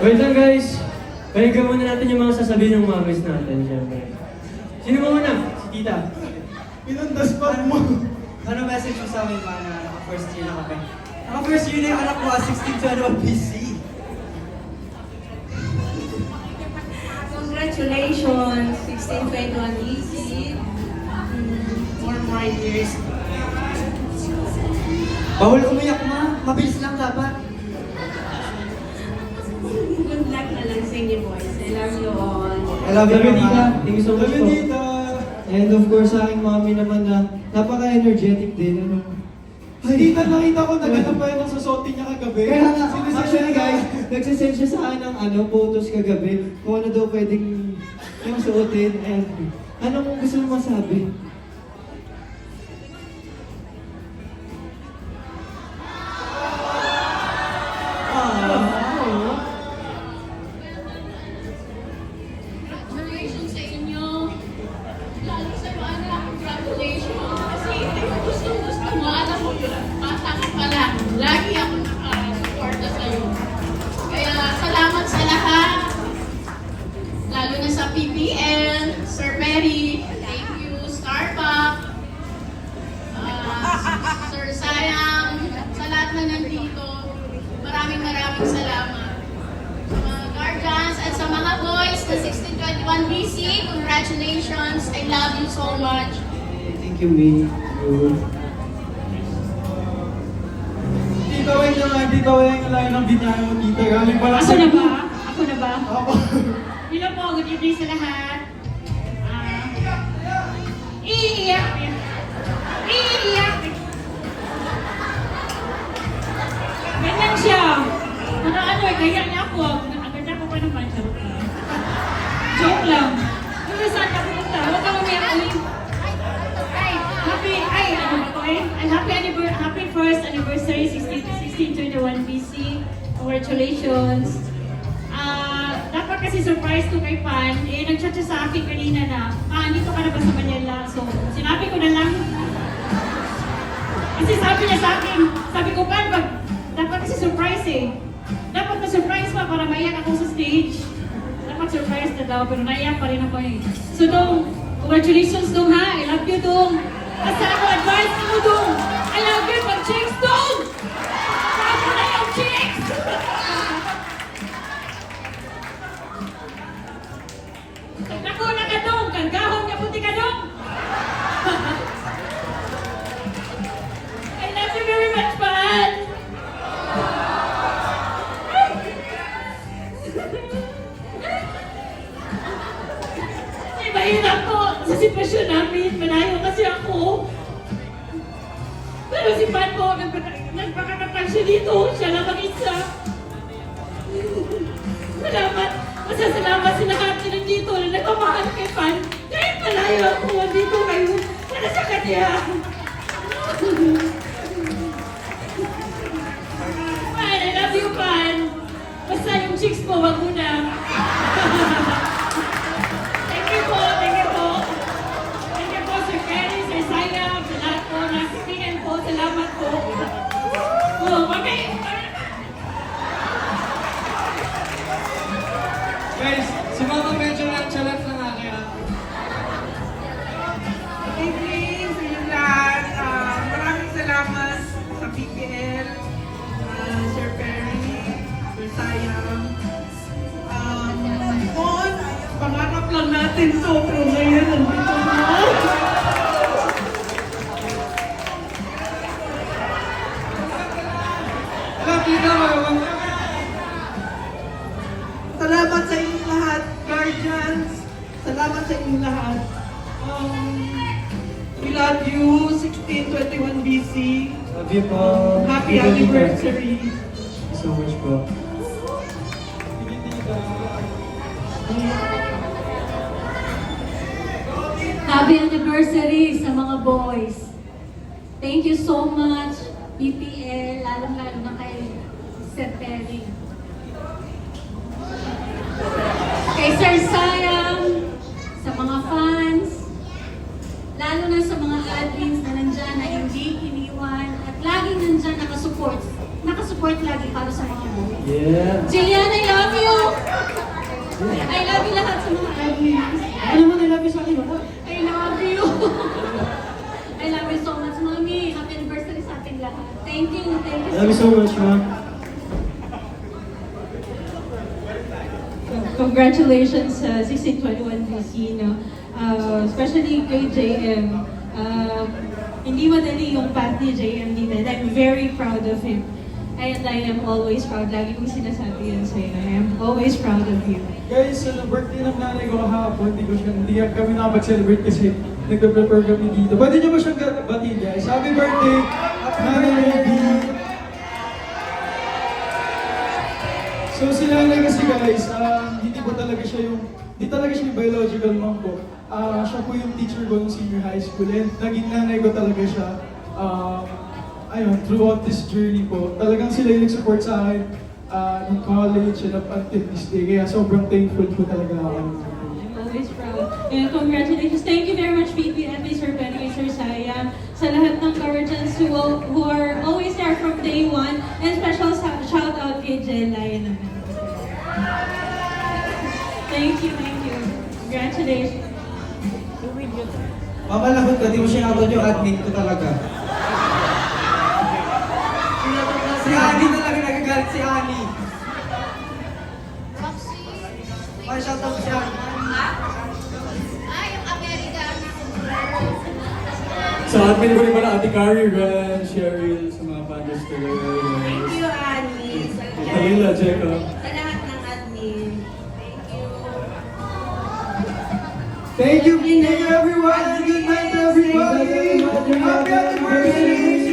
Wait lang guys. Pahiga muna natin yung mga sasabihin ng mamis natin, syempre. Sino mo muna? Si tita. Pinundas pa mo. Ano message mo sa amin mga na naka-first year na kami? Naka-first year na yung anak ko, ah, 1621 BC. Congratulations, 1621 EC. Mm, more more years. Bawal umiyak ma, mabilis lang dapat. Luck na lang sa inyo boys. I love you all. I love you, tita. Thank you so much po. And of course, sa aking mami naman na napaka-energetic din. Ano? Si tita nakita ko naghanap pa yan ng susuotin niya kagabi. Kaya nga, actually guys, nagsisend siya sa akin ng ano, photos kagabi. Kung ano daw pwedeng yung suotin. And anong gusto mo masabi? Na sa PPL, Sir Perry, thank you, Starbucks, ah, Sir Sayang, sa lahat na nandito. Maraming maraming salamat sa mga guardians at sa mga boys na 1621 BC, congratulations. I love you so much. Thank you, May. Tita, wait lang nga. Tita, wait lang layo ng mo, tita. Galing pala Ako na ba? Ako na ba? Ako. Evening sa lahat. Ah, iiyak. Iiyak. Ganyan siya. Ano ano kaya niya ako. Ang ganda ko pa naman siya. Joke lang. Pero saan ka pumunta? Huwag ka ulit. Ay, happy, ay, ano ko eh? Happy anniversary, happy first anniversary, 16, 1621 BC. Congratulations. Dapat kasi surprise to kay Pan. Eh, nag-chat siya sa akin kanina na, ah, dito ka na ba sa Manila? So, sinabi ko na lang. Kasi sabi niya sa akin, sabi ko, Pan, pag, dapat kasi surprise eh. Dapat na surprise pa para maiyak ako sa stage. Dapat surprise na daw, pero naiyak pa rin ako eh. So, Dong, congratulations, Dong, ha? I love you, Dong. Basta ako, advice mo, Dong. Mahirap po sa sitwasyon namin. Malayo kasi ako. Pero si Pan po, nagpaka- nagpakakatag siya dito. Siya lang mag-isa. Salamat. Masasalamat sa lahat na nandito na nagmamahal kay Pan. Kahit malayo ako, dito kayo. Para sa kanya. Pan, I love you, Pan. Basta yung chicks mo, wag mo na. Guys, si Mama medyo nonchalant lang nga kaya. Good evening sa maraming salamat sa PPL, ah, Sir Perry, Sir Sayang. Um, noon, pangarap natin to, sa inyong lahat. Um, we love you, 1621 BC. Love you po. Happy tita. anniversary. Thank you so much po. Happy anniversary sa mga boys. Thank you so much, PPL, lalong-lalo na kay Sir Perry. Kay Sir Sayang, sa mga fans, lalo na sa mga admins na nandyan na hindi iniwan at laging nandyan nakasupport. Nakasupport lagi para sa mga boys. Yeah. Jillian, I love you! I love you lahat sa mga admins. Ano mo nilapit sa akin? I love you. I love you so much, Mami. Happy anniversary sa ating lahat. Thank you. Thank you Love you so much, ma'am. Congratulations sa 1621 DC, no? Uh, especially kay JM. Uh, hindi madali yung path ni JM dito. And I'm very proud of him. And I am always proud. Lagi kong sinasabi yan sa'yo. I am always proud of you. Guys, sa birthday ng nanay ko kahapon, hindi ko siya, hindi kami nakapag-celebrate kasi nagpe-prepare kami dito. Pwede niyo ba siyang batiin guys? Happy birthday, Nanay Ruby! So si nanay kasi guys, um, hindi po talaga siya yung, hindi talaga siya yung biological mom ko. Ah, siya po yung teacher ko nung senior high school and naging nanay ko talaga siya. Um, ayun, throughout this journey po, talagang sila yung nag-support sa akin uh, nung college and up until this day. Kaya sobrang thankful po talaga ako. Always proud. And congratulations. Thank you very much, at Sir Benny Sir Saya, sa lahat ng Courageans who, who are always there from day one. And special shout out kay Jelay naman. Thank you, thank you. Congratulations. Mamalakot ka, di mo siya nakapag yung admin ko talaga. si Ani talaga nagagalit si Ani. May shoutout si Ani. Ay, yung America. Sa admin ko rin pala, Ate Carrie, Ren, Cheryl, sa mga pandas talaga. Thank you, Ani. Sa Kalila, check out. Thank you, thank you everyone, good night everybody! Happy anniversary!